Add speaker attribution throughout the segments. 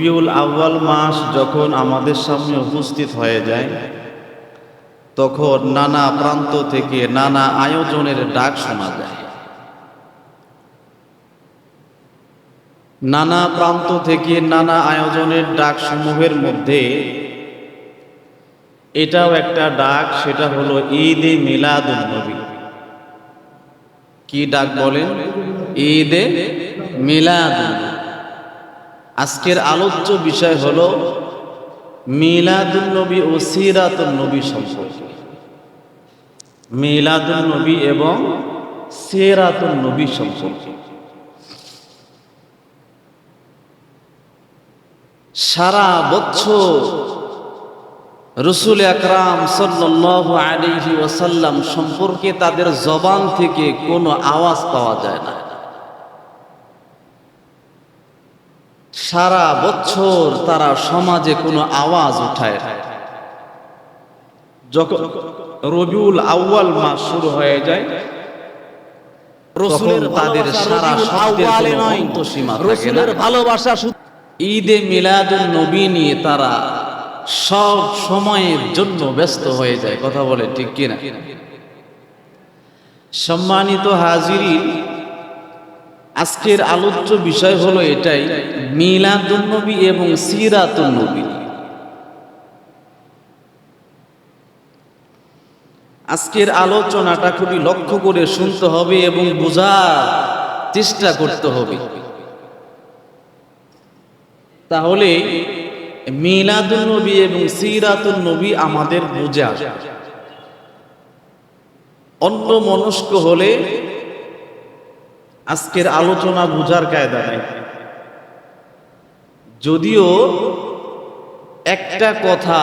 Speaker 1: রবিউল আউয়াল মাস যখন আমাদের সামনে উপস্থিত হয়ে যায়, তখন নানা প্রান্ত থেকে নানা আয়োজনের ডাক শোনা যায়। নানা প্রান্ত থেকে নানা আয়োজনের ডাক সমূহের মধ্যে এটাও একটা ডাক, সেটা হলো ঈদ এ মিলাদুল নবী। কি ডাক বলেন? ঈদ এ মিলাদুল। আজকের আলোচ্য বিষয় হলো মিলাদুল নবী ও সিরাতুল নবী সম্পর্কে। মিলাদুল নবী এবং সিরাতুল নবী সম্পর্কে। সারা বছর রসুল আকরাম সাল্লাল্লাহু আলাইহি ওয়াসাল্লাম সম্পর্কে তাদের জবান থেকে কোনো আওয়াজ পাওয়া যায় না। সারা বছর তারা সমাজে কোনো আওয়াজ উঠায় যখন রবিউল আউয়াল মাস শুরু হয়ে যায়
Speaker 2: রসুলের
Speaker 1: তাদের সারা শব্দের কোনো অন্তসীমা
Speaker 2: রসুলের ভালোবাসা
Speaker 1: ঈদে মিলাদুল নবী নিয়ে তারা সব সময়ের জন্য ব্যস্ত হয়ে যায় কথা বলে ঠিক কিনা? সম্মানিত হাজিরি আজকের আলোচ্য বিষয় হলো এটাই মিলাদুল নবী এবং সিরাতুল নবী। আজকের আলোচনাটা খুবই লক্ষ্য করে শুনতে হবে এবং বোঝার চেষ্টা করতে হবে। তাহলে মিলাদুল নবী এবং সিরাতুল নবী আমাদের বোঝা অন্য মনস্ক হলে আজকের আলোচনা বুঝার কায়দা নেই। যদিও একটা কথা,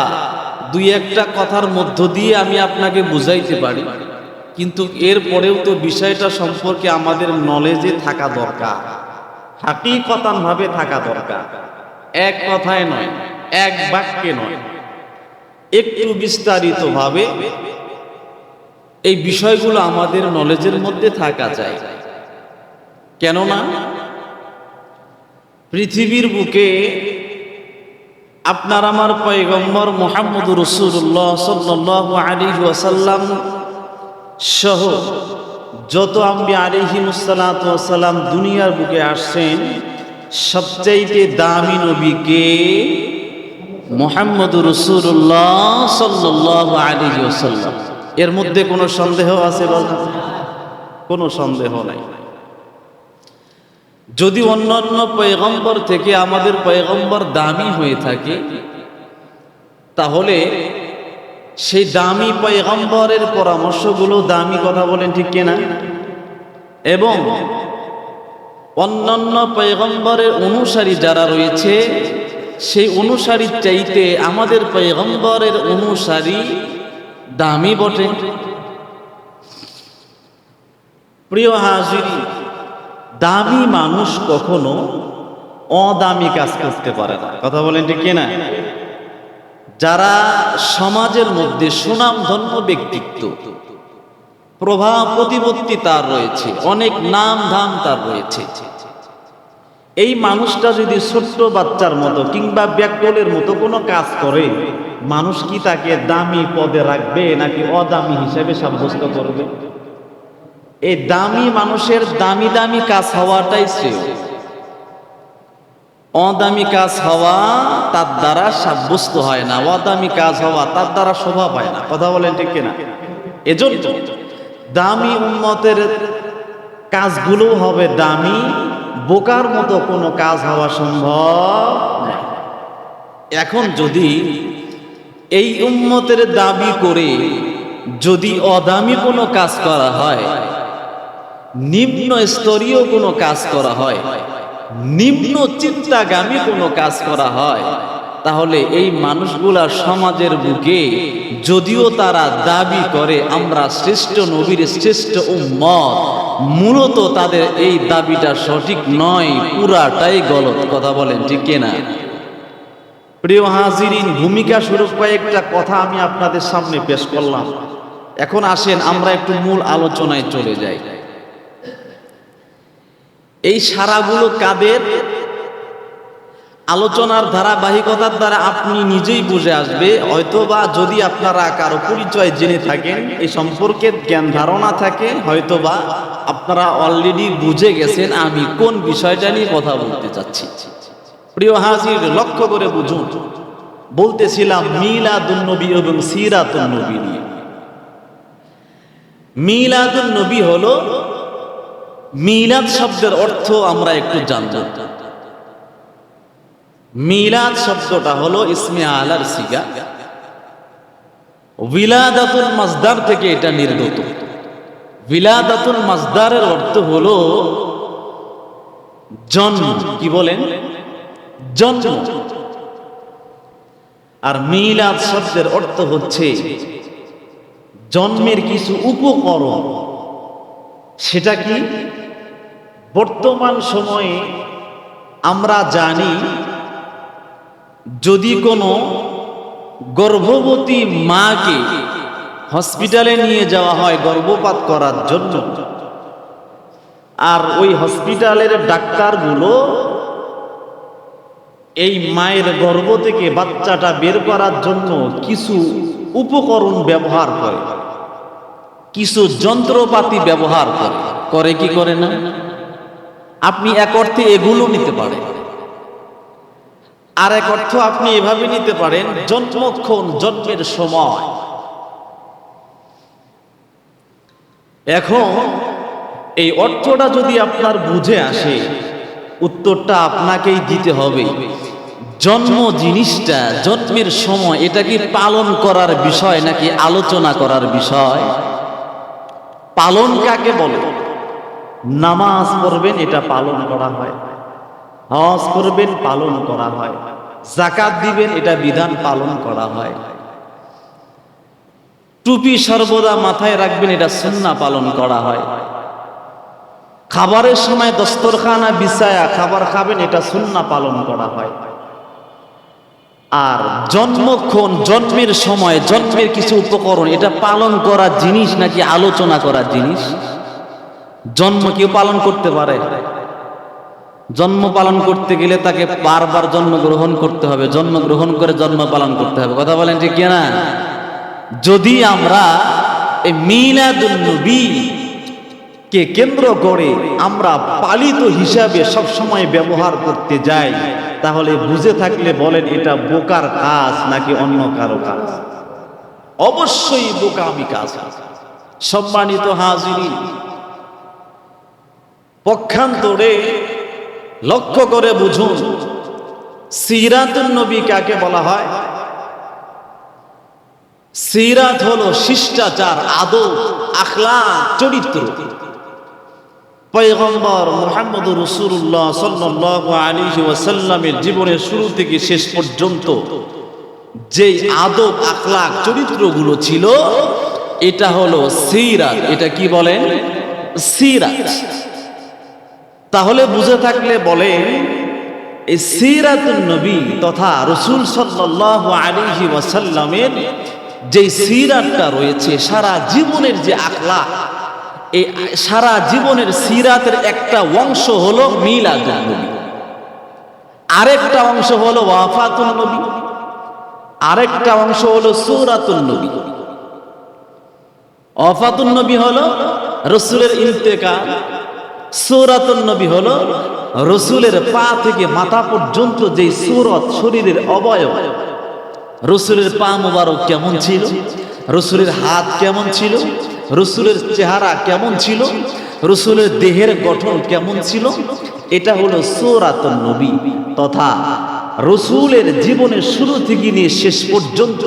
Speaker 1: দুই একটা কথার মধ্য দিয়ে আমি আপনাকে বুঝাইতে পারি, কিন্তু এর পরেও তো বিষয়টা সম্পর্কে আমাদের নলেজে থাকা দরকার হাকিকতান ভাবে থাকা দরকার। এক কথায় নয়, এক বাক্যে নয়। একটু বিস্তারিত ভাবে এই বিষয়গুলো আমাদের নলেজের মধ্যে থাকা যায়। কেননা পৃথিবীর বুকে আপনার আমার পয়গম্বর মোহাম্মদ রসুল্লাহ সাল্লাহ আলী ওয়াসাল্লাম সহ যত আমি আলিহিমসালাম দুনিয়ার বুকে আসছেন, সবচাইতে দামি নবীকে মোহাম্মদ রসুল্লাহ সাল্লাহ আলী ওসাল্লাম এর মধ্যে কোনো সন্দেহ আছে বলতে কোনো সন্দেহ নাই। যদি অন্যান্য পয়গম্বর থেকে আমাদের পয়গম্বর দামি হয়ে থাকে, তাহলে সেই দামি পয়গম্বরের পরামর্শগুলো দামি কথা বলেন ঠিক কিনা? এবং অন্যান্য পয়গম্বরের অনুসারী যারা রয়েছে, সেই অনুসারীর চাইতে আমাদের পয়গম্বরের অনুসারী দামি বটে। প্রিয় হাজিরি দামি মানুষ কখনো অদামি কাজ করতে পারে না। কথা বলেন ঠিক কিনা? যারা সমাজের মধ্যে সুনাম ধন্য ব্যক্তিত্ব, প্রভাব প্রতিপত্তি তার রয়েছে, অনেক নাম ধাম তার রয়েছে। এই মানুষটা যদি ছোট্ট বাচ্চার মতো কিংবা ব্যাকলের মতো কোনো কাজ করে, মানুষ কি তাকে দামি পদে রাখবে নাকি অদামি হিসেবে সাব্যস্ত করবে? এই দামি মানুষের দামি দামি কাজ হওয়াটাই শ্রেয়। অদামি কাজ হওয়া তার দ্বারা সাব্যস্ত হয় না। অদামি কাজ হওয়া তার দ্বারা শোভা পায় না। কথা বলেন ঠিক কিনা? এজন্য দামি উন্মতের কাজগুলো হবে দামি, বোকার মতো কোনো কাজ হওয়া সম্ভব এখন যদি এই উম্মতের দাবি করে যদি অদামি কোনো কাজ করা হয় নিম্ন স্তরীয় কোনো কাজ করা হয়, নিম্ন চিন্তাগামী কোনো কাজ করা হয়, তাহলে এই মানুষগুলা সমাজের বুকে যদিও তারা দাবি করে আমরা শ্রেষ্ঠ নবীর শ্রেষ্ঠ উম্মত, মূলত তাদের এই দাবিটা সঠিক নয়, পুরাটাই গলত, কথা বলেন ঠিক কিনা? প্রিয় হাজিরিন, ভূমিকা স্বরূপ কয়েকটা কথা আমি আপনাদের সামনে পেশ করলাম। এখন আসেন, আমরা একটু মূল আলোচনায় চলে যাই। এই সারাগুলো কাদের? আলোচনার ধারাবাহিকতার দ্বারা আপনি নিজেই বুঝে আসবে। হয়তোবা যদি আপনারা কারও পরিচয় জেনে থাকেন, এই সম্পর্কে জ্ঞান ধারণা থাকে, হয়তোবা আপনারা অলরেডি বুঝে গেছেন আমি কোন বিষয়টা নিয়ে কথা বলতে চাচ্ছি। প্রিয় হাজির, লক্ষ্য করে বুঝুন। বলতেছিলাম মিলাদুন নবী এবং সিরাতুন নবী নিয়ে। মিলাদুন নবী হলো মিলাদ শব্দের অর্থ আমরা একটু জানব। মিলাদ শব্দটা হলো ইসমে আলার সিগা। বিলাদাতুল মাজদার থেকে এটা নির্গত। বিলাদাতুল মাজদারের অর্থ হলো জন্ম, কি বলেন? জন্ম। আর মিলাদ শব্দের অর্থ হচ্ছে জন্মের কিছু উপকরণ। সেটা কি? বর্তমান সময়ে আমরা জানি, যদি কোনো গর্ভবতী মাকে হসপিটালে নিয়ে যাওয়া হয় গর্ভপাত করার জন্য, আর ওই হসপিটালের ডাক্তারগুলো এই মায়ের গর্ভ থেকে বাচ্চাটা বের করার জন্য কিছু উপকরণ ব্যবহার করে, কিছু যন্ত্রপাতি ব্যবহার করে করে কি করে না? আপনি এক অর্থে এগুলো নিতে পারেন। আর এক অর্থ আপনি এভাবে নিতে পারেন, জন্মক্ষণ, জন্মের সময়। এখন এই অর্থটা যদি আপনার বুঝে আসে, উত্তরটা আপনাকেই দিতে হবে। জন্ম জিনিসটা, জন্মের সময়, এটা কি পালন করার বিষয় নাকি আলোচনা করার বিষয়? পালন কাকে বলে? নামাজ পড়বেন, এটা পালন করা হয়। হজ করবেন, পালন করা হয়। জাকাত দিবেন, এটা বিধান পালন করা হয়। টুপি সর্বদা মাথায় রাখবেন, এটা সুন্না পালন করা হয়। খাবারের সময় দস্তরখানা বিছায়া খাবার খাবেন, এটা সুন্না পালন করা হয়। আর জন্মক্ষণ, জন্মের সময়, জন্মের কিছু উপকরণ, এটা পালন করার জিনিস নাকি আলোচনা করার জিনিস? জন্ম কেউ পালন করতে পারে। জন্ম পালন করতে গেলে তাকে বারবার জন্মগ্রহণ করতে হবে। জন্মগ্রহণ করে জন্ম পালন করতে হবে। কথা বলেন ঠিক না যদি আমরা এই মিলাদুন্নবী কে কেন্দ্র করে আমরা পালিত হিসাবে সব সময় ব্যবহার করতে যাই, তাহলে বুঝে থাকলে বলেন এটা বোকার কাজ নাকি অন্য কারও কাজ? অবশ্যই বোকামি কাজ। সম্মানিত হাজিরি পক্ষান্তরে লক্ষ্য করে বুঝুন, সিরাতুন নবী কাকে বলা হয়? সিরাত হলো শিষ্টাচার, আদব আখলা চরিত্র। পয়গম্বর মোহাম্মদ রসুল্লাহ সাল্লাহ আলী ওয়াসাল্লামের জীবনের শুরু থেকে শেষ পর্যন্ত যে আদব, আখলাক, চরিত্রগুলো ছিল, এটা হলো সিরাত। এটা কি বলেন? সিরাত। তাহলে বুঝে থাকলে বলে এই সিরাতুন নবী তথা রসুল সাল্লাহ আলিহি ওয়াসাল্লামের যে সিরাতটা রয়েছে, সারা জীবনের যে আখলা এই সারা জীবনের সিরাতের একটা অংশ হলো মিলাদুল নবী। আরেকটা অংশ হলো ওয়াফাতুল নবী। আরেকটা অংশ হলো সুরাতুল নবী। ওয়াফাতুল নবী হলো রসুলের ইন্তেকাল। সৌরাতুল নবী হলো রসুলের পা থেকে মাথা পর্যন্ত যে সুরত, শরীরের অবয়ব, রসুলের পা মোবারক কেমন ছিল, রসুলের হাত কেমন ছিল, রসুলের চেহারা কেমন ছিল, রসুলের দেহের গঠন কেমন ছিল, এটা হলো সৌরাতুল নবী তথা রসুলের জীবনের শুরু থেকে নিয়ে শেষ পর্যন্ত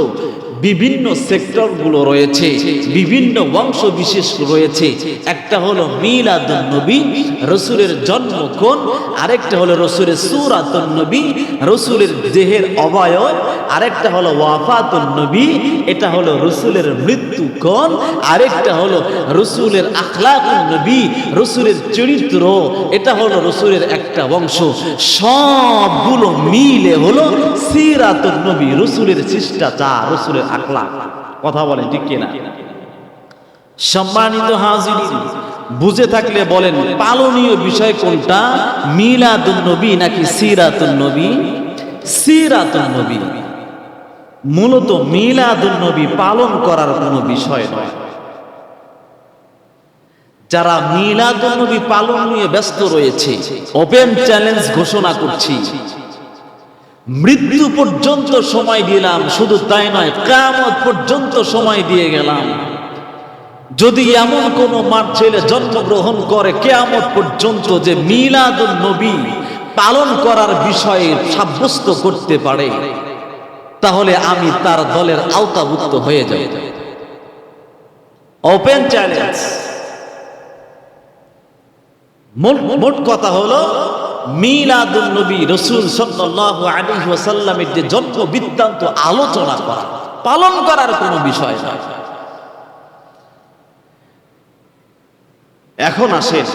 Speaker 1: বিভিন্ন সেক্টরগুলো রয়েছে, বিভিন্ন বংশ বিশেষ রয়েছে। একটা হলো মিলাদুন নবী, রসুলের জন্মক্ষণ, আরেকটা হলো রসুলের সুরাতুন নবী, রসুলের দেহের অবয়ব, আরেকটা হলো ওয়াফাতুন নবী, এটা হলো রসুলের মৃত্যুক্ষণ, আরেকটা হলো রসুলের আখলাকুন নবী, রসুলের চরিত্র, এটা হলো রসুলের একটা বংশ। সবগুলো মিলে হলো সিরাতুন নবী, রসুলের শিষ্টাচার, রসুলের আখলা কথা বলেন, ঠিক কিনা? সম্মানিত হাজির, বুঝে থাকলে বলেন, পালনীয় বিষয় কোনটা? মিলাদুন নবী নাকি সিরাতুন নবী সিরাতুন নবী মূলত মিলাদুন নবী পালন করার কোনো বিষয় নয়। যারা মিলাদুন নবী পালন নিয়ে ব্যস্ত রয়েছে, ওপেন চ্যালেঞ্জ ঘোষণা করছি। মৃত্যু পর্যন্ত সময় দিলাম, শুধু তাই নয় কামত পর্যন্ত সময় দিয়ে গেলাম। যদি এমন কোন মার ছেলে জন্মগ্রহণ করে, কেয়ামত পর্যন্ত যে মিলাদুন নবী পালন করার বিষয়ে সাব্যস্ত করতে পারে, তাহলে আমি তার দলের আওতাভুক্ত হয়ে যাই ওপেন চ্যালেঞ্জ মোট কথা হলো মিলাদুন নবী রসুল সাল্লাল্লাহু আলাইহি ওয়াসাল্লামের যে জন্ম বৃত্তান্ত আলোচনা করা, পালন করার কোনো বিষয় নয় এখন আসেন,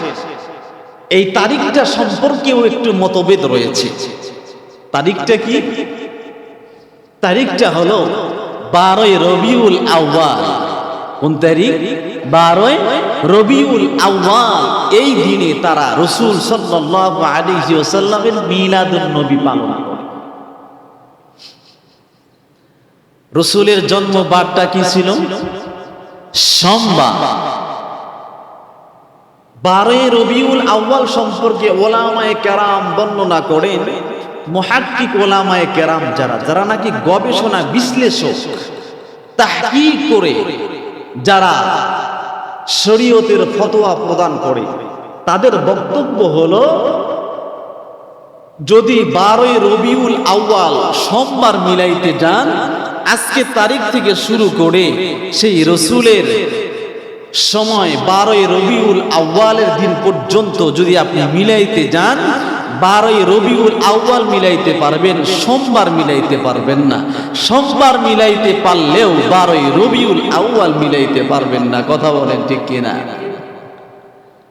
Speaker 1: এই তারিখটা সম্পর্কেও একটু মতভেদ রয়েছে। তারিখটা কি? তারিখটা হলো বারোই রবিউল আউ্বাল কোন তারিখ? বারোই রবিউল আউ্বাল এই দিনে তারা রসুল সাল্লাল্লাহু আলাইহি ওয়াসাল্লামের মিলাদুন নবী পালন করে। রসুলের জন্ম বারটা কি ছিল? সোমবার বারোই রবিউল আউ্বাল সম্পর্কে ওলামায়ে কেরাম বর্ণনা করেন, মহাক্কিক ওলামায়ে কেরাম যারা যারা নাকি গবেষণা বিশ্লেষক, তাহকিক করে যারা শরীয়তের ফতোয়া প্রদান করে। তাদের বক্তব্য হল, যদি বারোই রবিউল আউ্বাল সোমবার মিলাইতে যান, আজকে তারিখ থেকে শুরু করে সেই রসুলের সময় বারোই রবিউল আউ্বালের দিন পর্যন্ত যদি আপনি মিলাইতে যান বারোই রবিউল আউ্বাল মিলাইতে পারবেন, সোমবার মিলাইতে পারবেন না। সোমবার মিলাইতে পারলেও বারোই রবিউল আউ্বাল মিলাইতে পারবেন না। কথা বলেন ঠিক কিনা?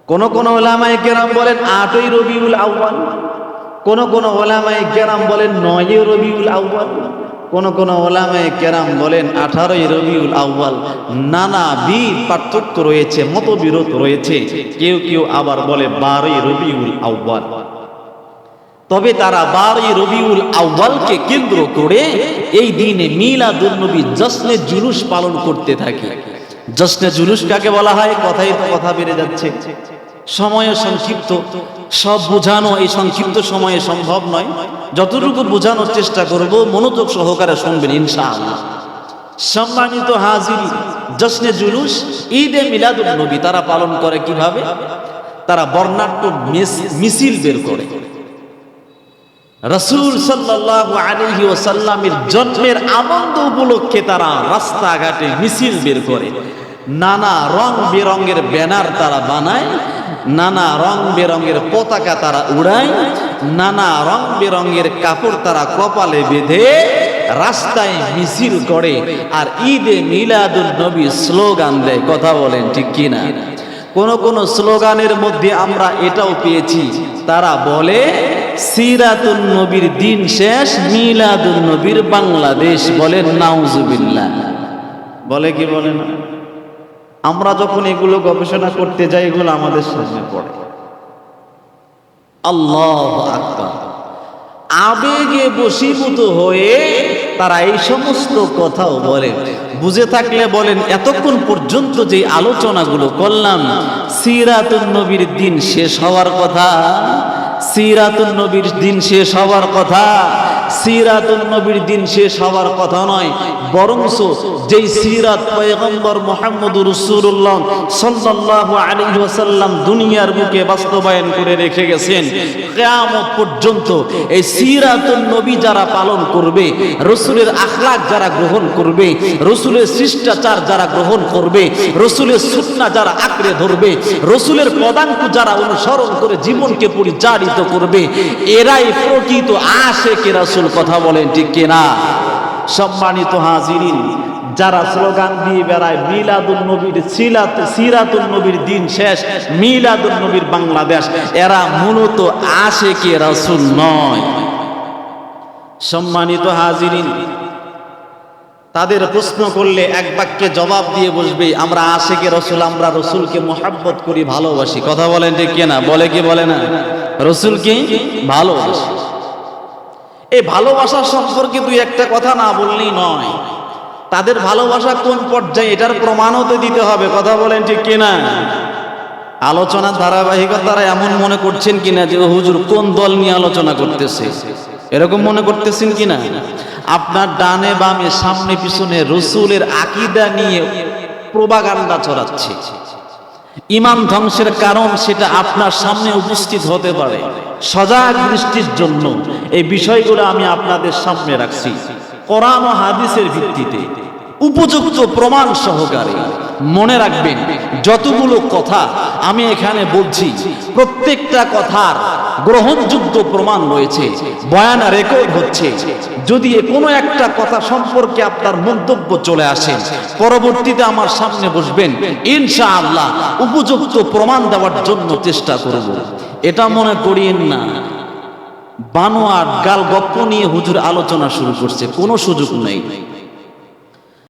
Speaker 1: কোন কোন ওলামায় কেরাম বলেন আটই রবিউল আউ্বাল কোন কোন ওলামায় কেরাম বলেন নয় রবিউল আউ্বাল কোন কোন ওলামায় কেরাম বলেন আঠারোই রবিউল আউ্বাল নানাবিধ পার্থক্য রয়েছে, মতবিরোধ রয়েছে। কেউ কেউ আবার বলে বারোই রবিউল আউ্বাল তবে তারা বারোই রবিউল আউ্বালকে কেন্দ্র করে এই দিনে মিলাদুল নবী জশ্নে জুলুস পালন করতে থাকে। জশ্নে জুলুস কাকে বলা হয়? কথাই তো কথা বেড়ে যাচ্ছে। সময় সংক্ষিপ্ত। সব বোঝানো এই সংক্ষিপ্ত সময়ে সম্ভব নয়। যতটুকু বোঝানোর চেষ্টা করব, মনোযোগ সহকারে শুনবেন ইনশাআল্লাহ। সম্মানিত হাজিরি, জশ্নে জুলুস, ঈদে মিলাদুল নবী তারা পালন করে কীভাবে? তারা বর্ণাঢ্য মিছিল বের করে। রসুল ওয়াসাল্লামের জন্মের আনন্দ উপলক্ষে তারা রাস্তাঘাটে মিছিল বের করে। নানা রং বেরঙের ব্যানার তারা বানায়, নানা রং বেরঙের পতাকা তারা উড়ায়, নানা রং বেরঙের কাপড় তারা কপালে বেঁধে রাস্তায় মিছিল করে আর ঈদে মিলাদুল নবী স্লোগান দেয়। কথা বলেন ঠিক কিনা? কোন কোন স্লোগানের মধ্যে আমরা এটাও পেয়েছি, তারা বলে সিরাতুন নবীর দিন শেষ, মিলাদুন নবীর বাংলাদেশ বলেন নাউজুবিল্লাহ। বলে কি বলে না? আমরা যখন এগুলো গবেষণা করতে যাই, এগুলো আমাদের সামনে পড়ে। আল্লাহ আকবার। আবেগে বশীভূত হয়ে তারা এই সমস্ত কথাও বলে। বুঝে থাকলে বলেন, এতক্ষণ পর্যন্ত যে আলোচনাগুলো করলাম, সিরাতুন নবীর দিন শেষ হওয়ার কথা সিরাতুন নবীর দিন শেষ হওয়ার কথা। সিরাতুন নবীর দিন শেষ হওয়ার কথা নয়, বরংস যেই সিরাত পয়গম্বর মোহাম্মদ রসুল্লাহ সাল্লাল্লাহু আলাইহি ওয়াসাল্লাম দুনিয়ার বুকে বাস্তবায়ন করে রেখে গেছেন, কিয়ামত পর্যন্ত এই সিরাতুন নবী যারা পালন করবে, রসুলের আখলাক যারা গ্রহণ করবে, রসুলের শিষ্টাচার যারা গ্রহণ করবে, রসুলের সুন্নাহ যারা আঁকড়ে ধরবে, রসুলের পদাঙ্ক যারা অনুসরণ করে জীবনকে পরিচালিত করবে, এরাই প্রকৃত আশেকে রাসূল। কথা বলেন, ঠিক কিনা? সম্মানিত হাজিরিন, যারা স্লোগান দিয়ে বেড়ায় মিলাদুল নবীর সিলাত সিরাতুল নবীর দিন শেষ মিলাদুল নবীর বাংলাদেশ, এরা মূলত আসে কে রাসূল নয়। সম্মানিত হাজিরিন, তাদের প্রশ্ন করলে এক বাক্যে জবাব দিয়ে বসবে, আমরা আসে কে রসুল, আমরা রসুলকে মোহাব্বত করি, ভালোবাসি। কথা বলেন ঠিক কিনা? বলে কি বলে না? রসুলকে ভালোবাসি। এই ভালোবাসা সম্পর্কে দুই একটা কথা না বললেই নয়। তাদের ভালোবাসা কোন পর্যায়ে, এটার প্রমাণও তো দিতে হবে, কথা বলেন ঠিক কিনা? আলোচনার ধারাবাহিকতারা এমন মনে করছেন কিনা যে হুজুর, কোন দল নিয়ে আলোচনা করতেছে? এরকম মনে করতেছেন কিনা? আপনার ডানে বামে, সামনে পিছনে রসুলের আকিদা নিয়ে প্রবাগান্ডা ছড়াচ্ছে। ইমান ধ্বংসের কারণ সেটা আপনার সামনে উপস্থিত হতে পারে। সজাগ দৃষ্টির জন্য এই বিষয়গুলো আমি আপনাদের সামনে রাখছি। কোরআন ও হাদিসের ভিত্তিতে উপযুক্ত প্রমাণ সহকারে মনে রাখবেন, যতগুলো কথা আমি এখানে বলছি, প্রত্যেকটা কথার গ্রহণযোগ্য প্রমাণ রয়েছে, বয়ান রেকর্ড হচ্ছে। যদি কোনো একটা কথা সম্পর্কে আপনার মন্তব্য চলে আসে, পরবর্তীতে আমার সামনে বসবেন, ইনশাআল্লাহ উপযুক্ত প্রমাণ দেওয়ার জন্য চেষ্টা করব। এটা মনে করিয়েন না। বানোয়ার গাল গপ্প নিয়ে হুজুর আলোচনা শুরু করছে, কোনো সুযোগ নেই।